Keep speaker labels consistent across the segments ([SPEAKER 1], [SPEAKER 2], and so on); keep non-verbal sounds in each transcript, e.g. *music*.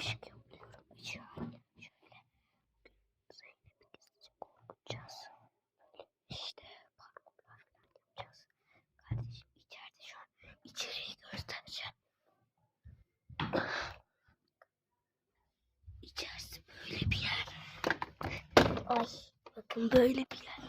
[SPEAKER 1] ışık yapıyorum. Işığı şöyle Zeynep'i gizlice korkutacağız. Böyle işte parkurlar falan yapacağız. Kardeşim içeride şu an içeriği göstereceğim. İçerisi böyle bir yer. Ay bakın böyle bir yer.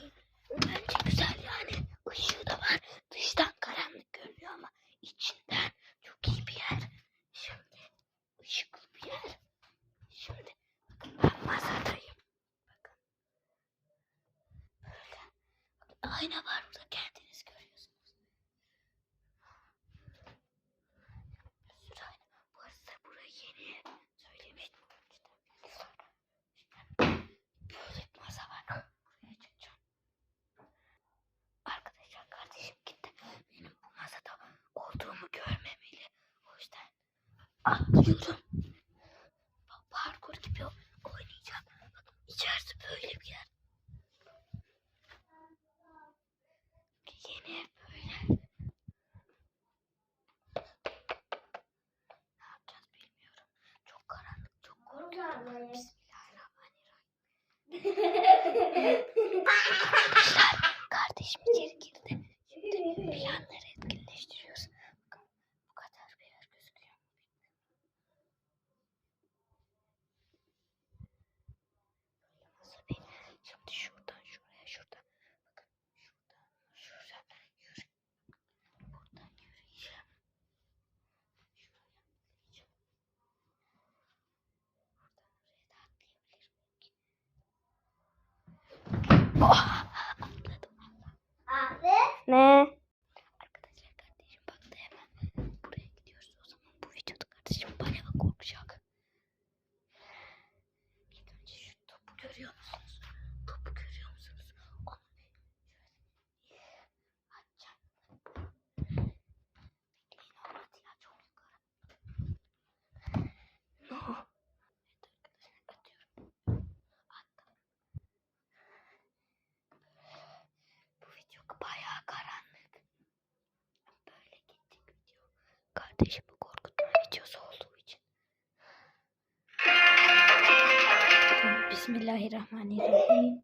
[SPEAKER 1] Rahman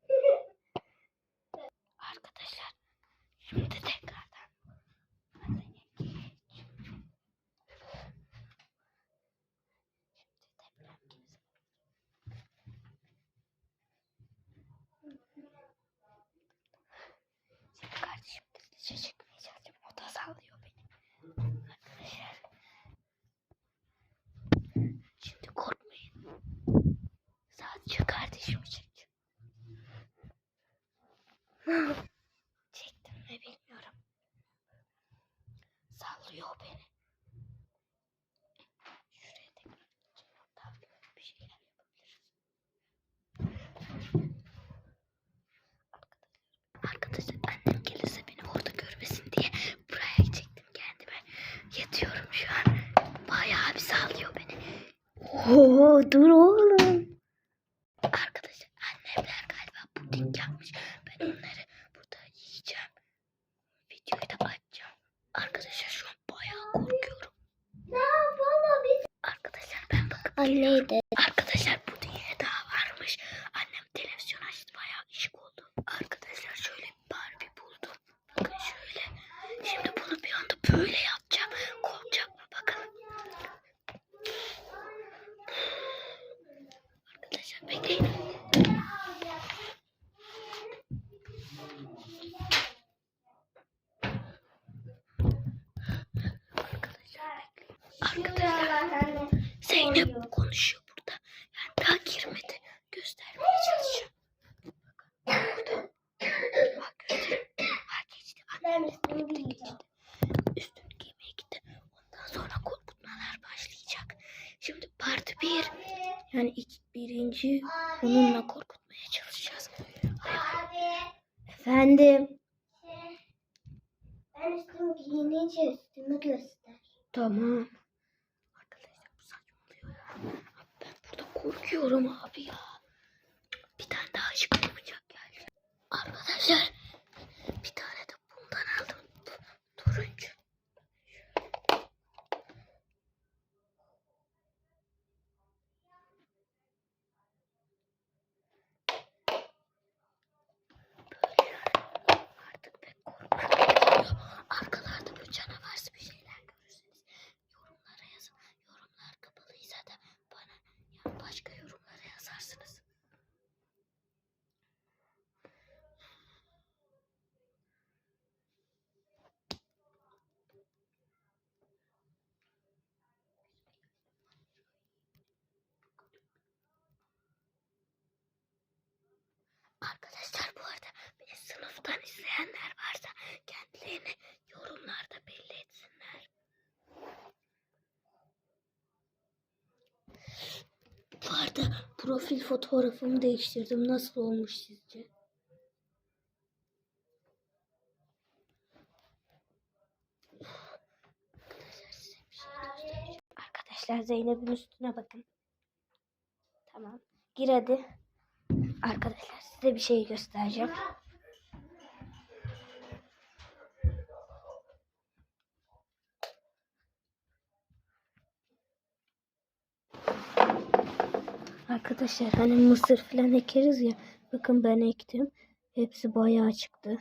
[SPEAKER 1] Oho dur oğlum. Arkadaşlar Zeynep konuşuyor burada. Yani daha girmedi. Göstermeye çalışıyor. Burada. Bak göster. Ha geçti. Üstünü giymeye gitti. Ondan sonra korkutmalar başlayacak. Şimdi parti bir. Yani iki, birinci onunla korkutmaya çalışacağız. Efendim.
[SPEAKER 2] Ben üstümü giyince üstümü göster.
[SPEAKER 1] Tamam. yapıyorum abi. Profil fotoğrafımı değiştirdim. Nasıl olmuş sizce? Şey. Arkadaşlar Zeynep'in üstüne bakın. Tamam. Gir hadi. Arkadaşlar size bir şey göstereceğim. Arkadaşlar hani mısır falan ekeriz ya. Bakın ben ektim. Hepsi bayağı çıktı.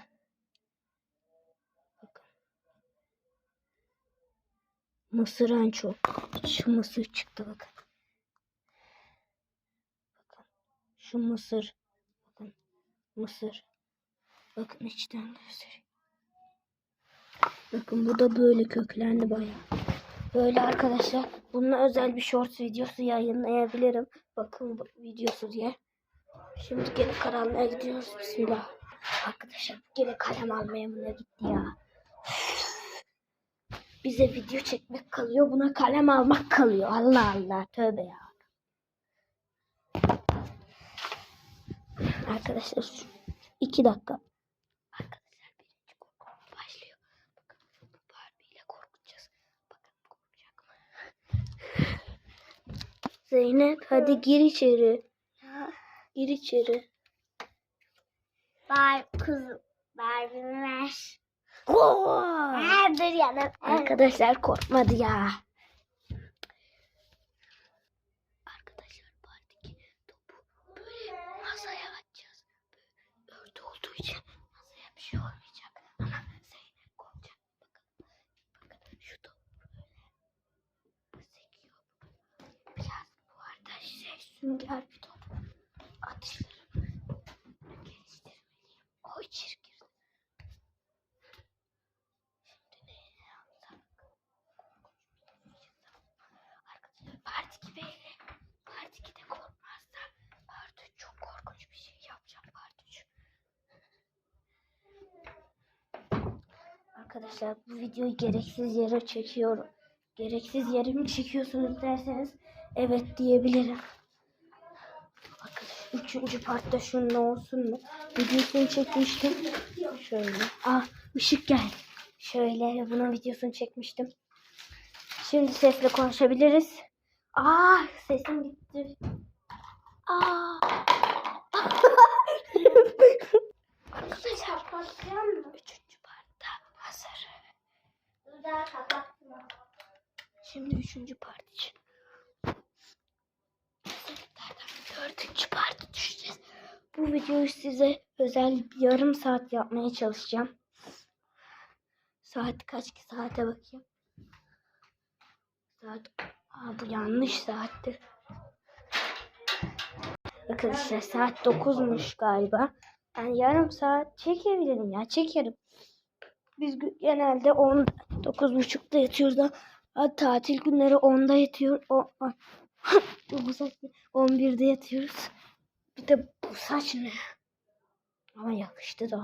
[SPEAKER 1] Bakın. Mısır en çok. Şu mısır çıktı bakın. Bakın. Şu mısır. Bakın. Mısır. Bakın içten göstereyim. Bakın bu da böyle köklendi bayağı. Böyle arkadaşlar. Bununla özel bir short videosu yayınlayabilirim. Bakın videosu diye. Şimdi gene karanlığa gidiyoruz. Bismillah. Arkadaşlar gene kalem almaya mı gitti ya. Bize video çekmek kalıyor. Buna kalem almak kalıyor. Allah Allah. Tövbe ya. Arkadaşlar şu iki dakika. Arkadaşlar birinci korkumuz başlıyor. Bakın bu Barbie ile korkutacağız. Bakın korkacak mı? Zeynep hadi gir içeri. Gir içeri.
[SPEAKER 2] Bar kızım. Barbie'mi ver.
[SPEAKER 1] Oo!
[SPEAKER 2] Ha, dur yanım.
[SPEAKER 1] Arkadaşlar korkmadı ya. Arkadaşlar partiki topu böyle masaya atacağız. Örtü olduğu için masaya bir şey olmayacak. Ama Zeynep korkacak. Bakın. Bakın şu top böyle sekiyor. Biraz bu arada şey sünger bir top. Atışlarımı geliştirmeliyim. Oy çirkin. Şimdi ne yapsam? Arkadaşlar part 2 böyle. Part 2'de korkmazsa part 3 çok korkunç bir şey yapacağım part 3. Arkadaşlar bu videoyu gereksiz yere çekiyorum. Gereksiz yere mi çekiyorsunuz derseniz evet diyebilirim. Üçüncü partta şunun olsun mu? Videosunu çekmiştim. Şöyle. Ah ışık geldi. Şöyle bunun videosunu çekmiştim. Şimdi sesle konuşabiliriz. Aa sesim gitti. Aa. Arkadaşlar
[SPEAKER 2] Kapatıyor musun?
[SPEAKER 1] üçüncü partta hazır.
[SPEAKER 2] Dur daha kapattım.
[SPEAKER 1] Şimdi üçüncü part için. Dördüncü parti düşeceğiz. Bu videoyu size özel yarım saat yapmaya çalışacağım. Saat kaç ki saate bakayım. Saat Aa, bu yanlış saatti. Arkadaşlar saat 9'muş galiba. Ben yarım saat çekebilirim ya çekerim. Biz genelde 10 9.30'da yatıyoruz da tatil günleri 10'da yatıyor. O. bu saç 11'de yatıyoruz. Bir de bu saç ne? Ama yakıştı da.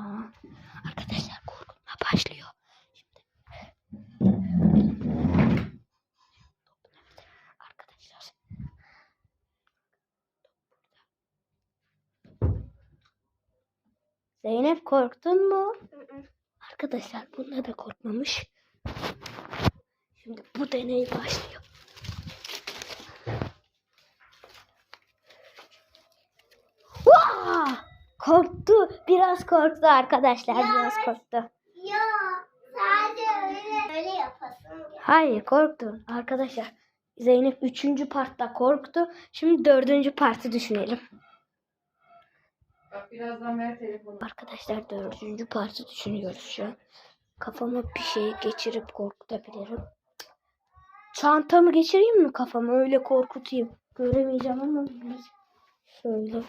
[SPEAKER 1] Arkadaşlar korkutma başlıyor. Arkadaşlar. Zeynep korktun mu? Arkadaşlar bunda da korkmamış. Şimdi bu deney başlıyor. Korktu. Biraz korktu arkadaşlar. Biraz korktu.
[SPEAKER 2] Ya sadece öyle öyle yapasın.
[SPEAKER 1] Hayır korktu. Arkadaşlar Zeynep 3. partta korktu. Şimdi 4. partı düşünelim.
[SPEAKER 3] Bak birazdan ver telefonu.
[SPEAKER 1] Arkadaşlar 4. partı düşünüyoruz şu an. Kafama bir şey geçirip korkutabilirim. Çantamı geçireyim mi kafama öyle korkutayım. göremeyeceğim ama şöyle.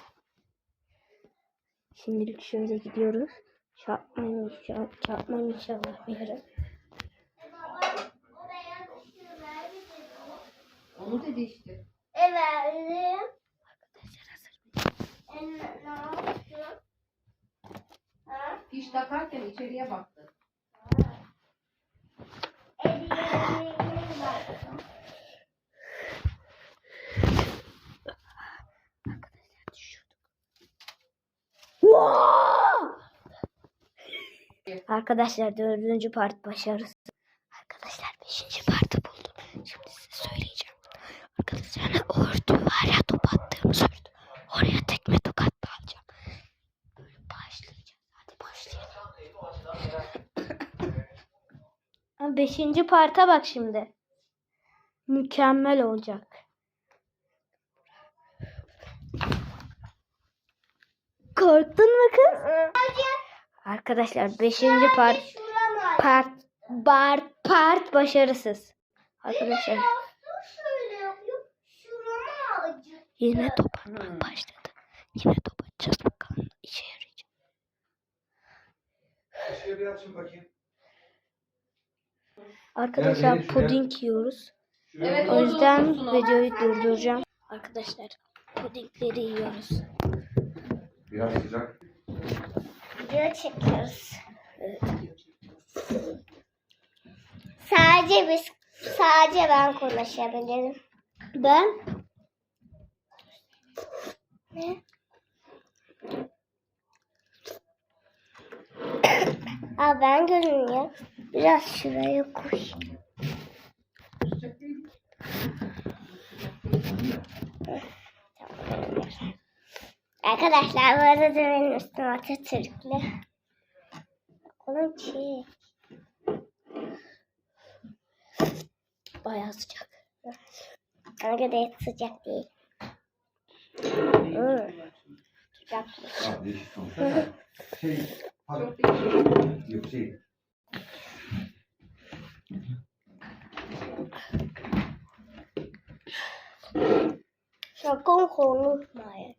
[SPEAKER 1] Şimdilik şöyle gidiyoruz. Çarpmayın inşallah, çarpmayın inşallah bir yere.
[SPEAKER 3] Onu dedi işte.
[SPEAKER 2] Evet.
[SPEAKER 1] Arkadaşlar hazır mıyız?
[SPEAKER 2] Ne yapıyorsun? Ha?
[SPEAKER 3] Fiş takarken içeriye baktı.
[SPEAKER 1] Arkadaşlar dördüncü part başarısı. Arkadaşlar beşinci partı buldum. Şimdi size söyleyeceğim. Arkadaşlar örtü var ya top attığımız örtü. Oraya tekme tokat alacağım. Böyle başlayacağız. Hadi başlayalım. Beşinci parta bak şimdi. Mükemmel olacak. Korktun mu kız? Arkadaşlar 5. part part part part başarısız. Arkadaşlar yine top atmaya başladı. Yine top atacağız bakalım işe yarayacak.
[SPEAKER 4] Şöyle bir açın bakayım.
[SPEAKER 1] Arkadaşlar
[SPEAKER 4] Nerede?
[SPEAKER 1] Puding yiyoruz.
[SPEAKER 3] Evet,
[SPEAKER 1] O yüzden videoyu durduracağım. Arkadaşlar pudingleri yiyoruz.
[SPEAKER 4] Biraz sıcak.
[SPEAKER 2] Video çekiyoruz.
[SPEAKER 1] Evet.
[SPEAKER 2] Sadece biz sadece ben konuşabilirim.
[SPEAKER 1] Ben
[SPEAKER 2] Ne? Aa ben görünüyor. Biraz şuraya koy. Arkadaşlar bu arada benim üstüm Atatürk'lü. Oğlum çek.
[SPEAKER 1] bayağı sıcak.
[SPEAKER 2] Kanka da hiç sıcak değil. Hmm. Sıcak.
[SPEAKER 4] Aa, değişik sonuçta. Şey, hadi.
[SPEAKER 3] Çok değişik.
[SPEAKER 4] Yok şey.
[SPEAKER 2] Sakın konuşmayın.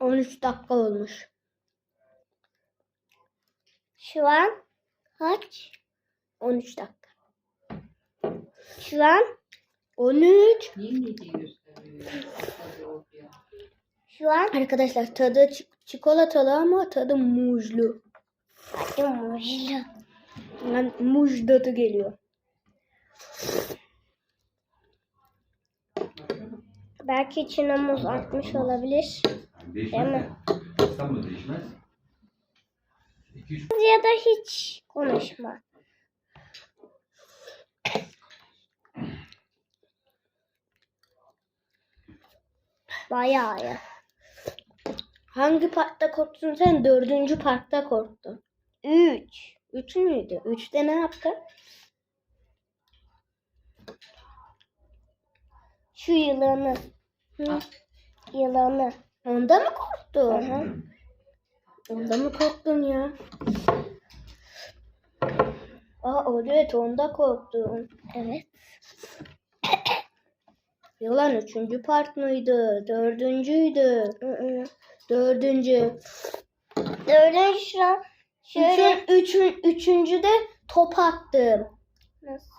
[SPEAKER 1] Hı. 13 dakika olmuş.
[SPEAKER 2] Şu an kaç?
[SPEAKER 1] 13 dakika.
[SPEAKER 2] Şu an
[SPEAKER 1] 13.
[SPEAKER 3] Yemeyeceği gösteriyor. Tabii ortaya.
[SPEAKER 2] şu an
[SPEAKER 1] Arkadaşlar tadı çik- çikolatalı ama tadı muzlu.
[SPEAKER 2] hadi muzlu.
[SPEAKER 1] Yani muz tadı geliyor.
[SPEAKER 2] Belki içine muz atmış olabilir.
[SPEAKER 4] Değişmez
[SPEAKER 2] Değil
[SPEAKER 4] de.
[SPEAKER 2] mi?
[SPEAKER 4] İstanbul'da değişmez. 2-3
[SPEAKER 2] Ya da hiç konuşma. Bayağı ya.
[SPEAKER 1] Hangi parkta korktun sen? Dördüncü parkta korktun.
[SPEAKER 2] Üç.
[SPEAKER 1] Üç müydü? Üçte ne yaptın?
[SPEAKER 2] Şu yılanı.
[SPEAKER 1] Hı.
[SPEAKER 2] Yılanı.
[SPEAKER 1] Onda mı korktun?
[SPEAKER 2] hı.
[SPEAKER 1] Onda mı korktun ya? Aa evet onda korktun.
[SPEAKER 2] Evet. *coughs*
[SPEAKER 1] Yılan üçüncü part mıydı? Dördüncüydü. Dördüncü.
[SPEAKER 2] Dördüncü şu an şöyle.
[SPEAKER 1] Üçün, üçün, üçüncü de top attım.
[SPEAKER 2] Nasıl?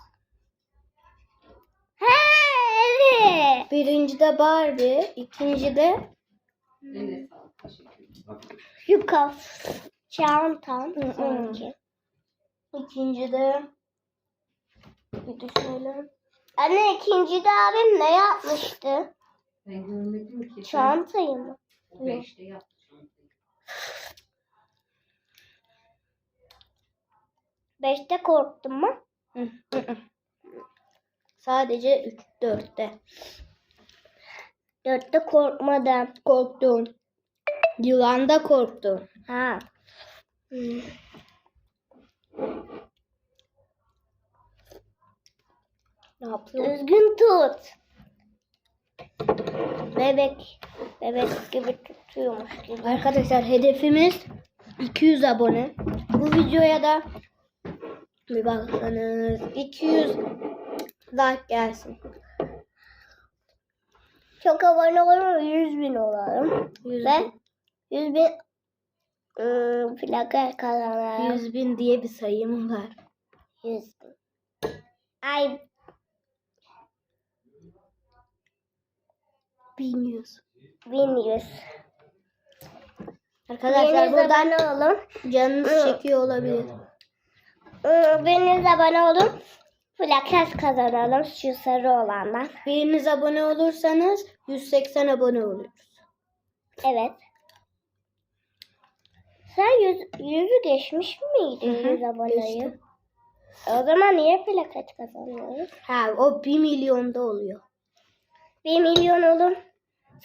[SPEAKER 2] Ha evet.
[SPEAKER 1] Birinci de Barbie. ikinci de
[SPEAKER 3] Eline sağlık. Teşekkür ederim.
[SPEAKER 2] Kaf. Çantam.
[SPEAKER 1] Hı hı.
[SPEAKER 2] sanki.
[SPEAKER 1] ikinci de bir düşünelim.
[SPEAKER 2] Anne ikinci de abim ne yapmıştı?
[SPEAKER 3] Ben görmedim ki.
[SPEAKER 2] Çantayı mı?
[SPEAKER 3] O beşte yaptı çantayı.
[SPEAKER 2] Beşte korktun mu?
[SPEAKER 1] Sadece üç, dörtte.
[SPEAKER 2] Dörtte korkmadım.
[SPEAKER 1] Korktun. Yılan korktun.
[SPEAKER 2] Ha. Hmm.
[SPEAKER 1] Ne yapıyorsun?
[SPEAKER 2] Düzgün tut. Bebek. Bebek gibi tutuyormuş gibi.
[SPEAKER 1] Arkadaşlar hedefimiz 200 abone. Bu videoya da bir baksanız 200 like gelsin.
[SPEAKER 2] Çok abone olur 100 bin olalım.
[SPEAKER 1] 100
[SPEAKER 2] Ve
[SPEAKER 1] bin,
[SPEAKER 2] 100 bin ıı, plaka kazanalım.
[SPEAKER 1] 100 bin diye bir sayım var.
[SPEAKER 2] 100 bin. Ay
[SPEAKER 1] 1100.
[SPEAKER 2] 1100.
[SPEAKER 1] Arkadaşlar
[SPEAKER 2] Biriniz
[SPEAKER 1] buradan
[SPEAKER 2] abone olun.
[SPEAKER 1] canınız çekiyor olabilir.
[SPEAKER 2] Biriniz abone olun. Plakas kazanalım şu sarı olandan.
[SPEAKER 1] Biriniz abone olursanız 180 abone oluyoruz.
[SPEAKER 2] Evet. Sen yüz, yüzü geçmiş miydin yüz aboneyi?
[SPEAKER 1] geçtim.
[SPEAKER 2] O zaman niye plaket kazanıyoruz?
[SPEAKER 1] Ha o 1 milyonda oluyor.
[SPEAKER 2] Bir milyon olun.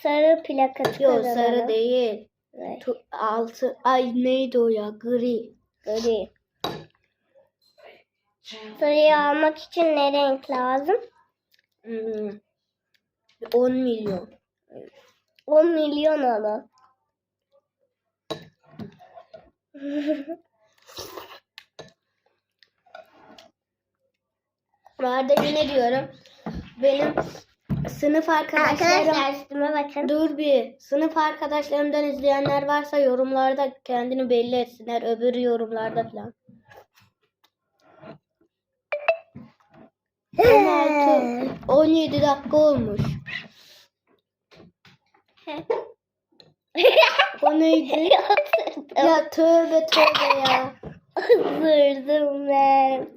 [SPEAKER 2] Sarı plaket
[SPEAKER 1] Yok
[SPEAKER 2] kazanalım.
[SPEAKER 1] sarı değil. Tu- Altı ay neydi o ya gri.
[SPEAKER 2] gri. Sarıyı almak için ne renk lazım?
[SPEAKER 1] Hmm. 10 milyon.
[SPEAKER 2] 10 milyon olun. *laughs*
[SPEAKER 1] Vardı yine diyorum. Benim sınıf arkadaşlarım
[SPEAKER 2] Arkadaşlar üstüme bakın.
[SPEAKER 1] Dur bir. Sınıf arkadaşlarımdan izleyenler varsa yorumlarda kendini belli etsinler. Öbür yorumlarda falan. 16, 17 dakika olmuş. O neydi? ya tövbe tövbe ya.
[SPEAKER 2] Isırdım ben.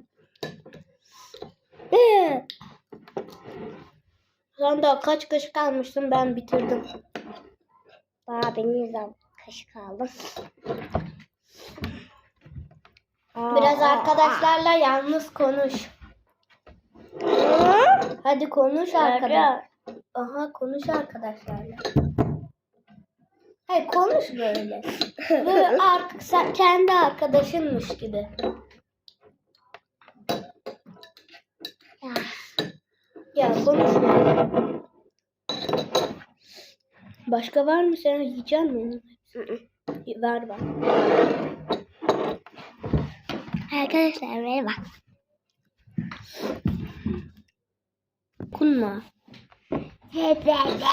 [SPEAKER 1] Sen daha kaç kaşık almıştın ben bitirdim.
[SPEAKER 2] Daha benim yüzden kaşık aldım.
[SPEAKER 1] Biraz arkadaşlarla yalnız konuş. Hadi konuş arkadaş. Aha konuş arkadaşlarla. Hayır konuş böyle. Böyle *laughs* artık sen kendi arkadaşınmış gibi.
[SPEAKER 2] Ya.
[SPEAKER 1] Ya konuş böyle. Başka var mı sen yiyecek misin? Ver bak.
[SPEAKER 2] Arkadaşlar merhaba.
[SPEAKER 1] Kunma.
[SPEAKER 2] Hepede.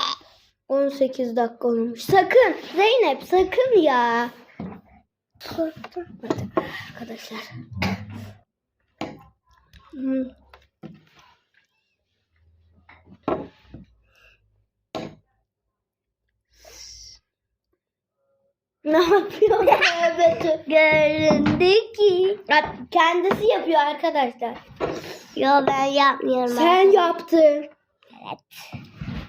[SPEAKER 1] 18 dakika olmuş. Sakın Zeynep sakın ya. Hadi arkadaşlar. Ne yapıyor? *laughs*
[SPEAKER 2] Göründü ki.
[SPEAKER 1] Kendisi yapıyor arkadaşlar.
[SPEAKER 2] Yo ben yapmıyorum.
[SPEAKER 1] Sen yaptın.
[SPEAKER 2] Evet.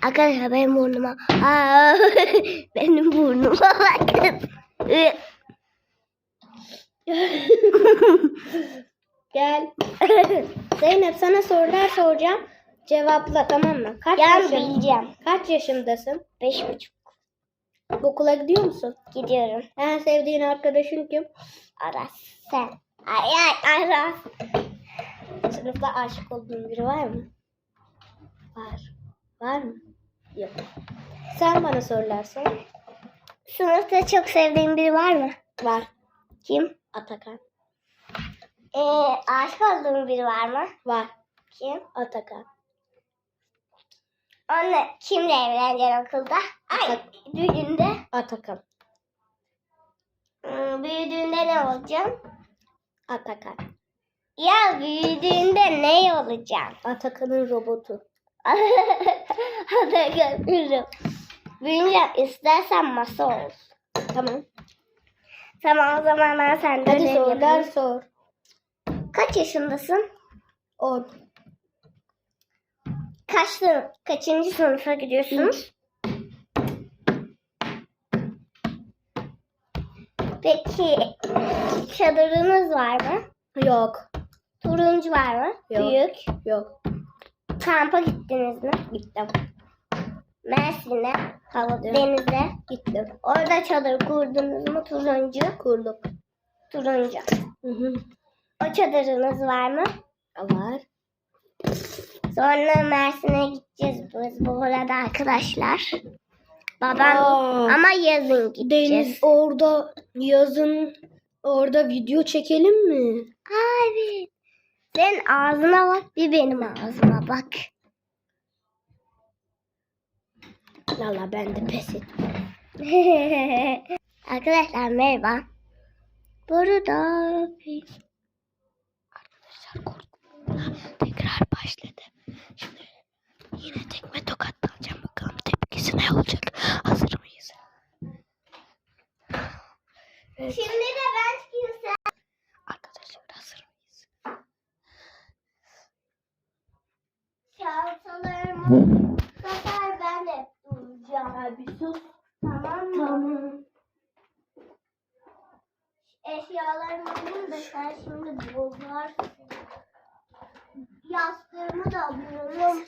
[SPEAKER 2] Arkadaşlar benim burnuma. Aa, *laughs* benim burnuma bakın. *laughs*
[SPEAKER 1] Gel. *laughs* Zeynep sana sorular soracağım. Cevapla tamam mı? Kaç
[SPEAKER 2] Yani
[SPEAKER 1] yaşın-
[SPEAKER 2] bileceğim.
[SPEAKER 1] Kaç yaşındasın?
[SPEAKER 2] Beş buçuk.
[SPEAKER 1] Okula gidiyor musun?
[SPEAKER 2] Gidiyorum.
[SPEAKER 1] En sevdiğin arkadaşın kim?
[SPEAKER 2] Aras. Sen. Ay ay Aras.
[SPEAKER 1] Sınıfta aşık olduğun biri var mı? Var. Var mı? Yok. Sen bana sorular sor.
[SPEAKER 2] Sınıfta çok sevdiğin biri var mı?
[SPEAKER 1] Var.
[SPEAKER 2] Kim?
[SPEAKER 1] Atakan.
[SPEAKER 2] Ee, aşık olduğun biri var mı?
[SPEAKER 1] Var.
[SPEAKER 2] Kim?
[SPEAKER 1] Atakan.
[SPEAKER 2] Onunla kimle evleneceksin okulda? Ay düğünde.
[SPEAKER 1] Atakan.
[SPEAKER 2] Hmm, büyüdüğünde ne olacaksın?
[SPEAKER 1] Atakan.
[SPEAKER 2] Ya büyüdüğünde ne olacaksın?
[SPEAKER 1] Atakan'ın robotu. *laughs*
[SPEAKER 2] Hadi görürüm. Büyüyünce istersen masa ol.
[SPEAKER 1] Tamam.
[SPEAKER 2] Tamam o zaman ben senden
[SPEAKER 1] Hadi
[SPEAKER 2] ödev
[SPEAKER 1] sorular
[SPEAKER 2] yapayım.
[SPEAKER 1] sor.
[SPEAKER 2] Kaç yaşındasın?
[SPEAKER 1] 10.
[SPEAKER 2] Kaç sınıf, kaçıncı sınıfa gidiyorsun? Peki çadırınız var mı?
[SPEAKER 1] Yok.
[SPEAKER 2] Turuncu var mı?
[SPEAKER 1] Yok.
[SPEAKER 2] Büyük.
[SPEAKER 1] Yok.
[SPEAKER 2] Kampa gittiniz mi?
[SPEAKER 1] Gittim.
[SPEAKER 2] Mersin'e,
[SPEAKER 1] Hava
[SPEAKER 2] denize.
[SPEAKER 1] Gittim.
[SPEAKER 2] Orada çadır kurdunuz mu? Turuncu.
[SPEAKER 1] Kurduk.
[SPEAKER 2] Turuncu.
[SPEAKER 1] Hı hı.
[SPEAKER 2] O çadırınız var mı?
[SPEAKER 1] Var.
[SPEAKER 2] Sonra Mersin'e gideceğiz biz bu arada arkadaşlar. Babam
[SPEAKER 1] Aa.
[SPEAKER 2] ama yazın gideceğiz.
[SPEAKER 1] Deniz orada yazın orada video çekelim mi?
[SPEAKER 2] Aa, evet. Senin ağzına bak bir benim ağzıma bak.
[SPEAKER 1] Valla ben de pes ettim. *laughs*
[SPEAKER 2] Arkadaşlar merhaba. Burada
[SPEAKER 1] Arkadaşlar korkma. Tekrar başladı. Şimdi yine tekme tokat alacağım. Bakalım tepkisi ne olacak. Hazır mıyız? Evet.
[SPEAKER 2] Şimdi de ben çıkayım sen.
[SPEAKER 1] Arkadaşlar hazır mıyız?
[SPEAKER 2] Çantalarımı sefer ben hep duracağım.
[SPEAKER 1] Abi sus.
[SPEAKER 2] Tamam mı?
[SPEAKER 1] Tamam.
[SPEAKER 2] Eşyalarımı alayım da sen şimdi bozarsın. Yastığımı da alıyorum.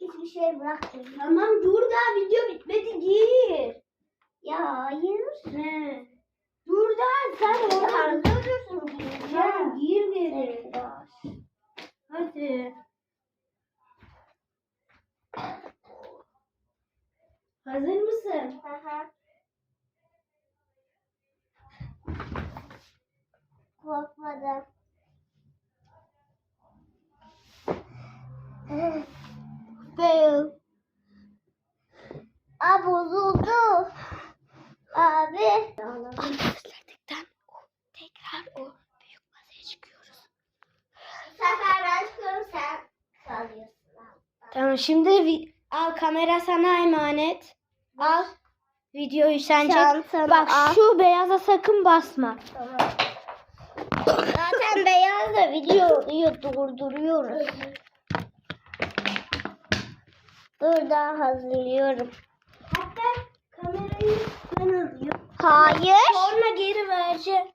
[SPEAKER 2] Hiçbir şey bırakmıyorum.
[SPEAKER 1] Tamam dur daha video bitmedi gir.
[SPEAKER 2] Ya hayır.
[SPEAKER 1] Ne? Dur daha sen
[SPEAKER 2] Durursun
[SPEAKER 1] Tamam gir geri. Hadi. Hazır mısın?
[SPEAKER 2] Aha. Korkmadım.
[SPEAKER 1] Fail.
[SPEAKER 2] Aa bozuldu. Abi.
[SPEAKER 1] Arkadaşlar tekrar o, tekrar o büyük masaya çıkıyoruz.
[SPEAKER 2] Bu sefer ben çıkıyorum sen kalıyorsun.
[SPEAKER 1] Tamam şimdi al kamera sana emanet. Al. Videoyu sen çek.
[SPEAKER 2] Çantanı
[SPEAKER 1] Bak
[SPEAKER 2] al.
[SPEAKER 1] şu beyaza sakın basma.
[SPEAKER 2] Tamam. Zaten beyaz da videoyu durduruyoruz. Dur daha hazırlıyorum.
[SPEAKER 1] Hatta kamerayı ben alıyorum.
[SPEAKER 2] Hayır.
[SPEAKER 1] Sonra geri vereceğim.